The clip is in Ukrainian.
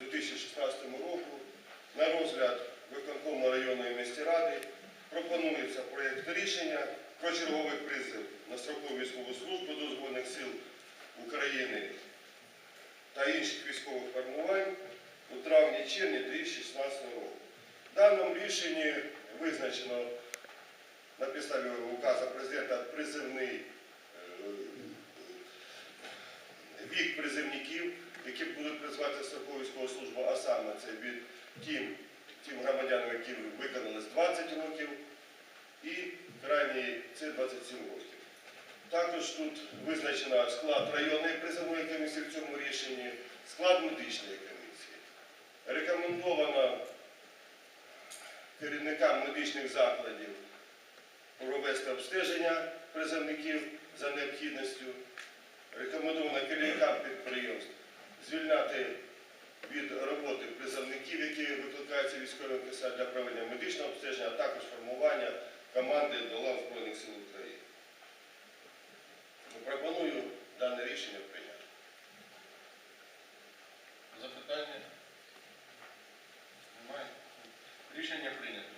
2016 року на розгляд виконкому районної міської ради пропонується проєкт рішення про черговий призив на строкову військову службу до Збройних сил України та інших військових формувань у травні-червні 2016 року. В даному рішенні визначено на підставі указу президента призивний е, вік призивників, будуть військову службу, а саме це від тим, тим громадянам, які виконали з 20 років, і крайній це 27 років. Також тут визначено склад районної призовної комісії в цьому рішенні, склад медичної комісії. Рекомендовано керівникам медичних закладів провести обстеження призовників за необхідністю. Рекомендовано керівникам підприємств звільняти від роботи призовників, які викликаються військовим для проведення медичного обстеження, а також формування команди до лав Збройних сил України. Пропоную дане рішення прийняти. Запитання? Немає? Рішення прийнято.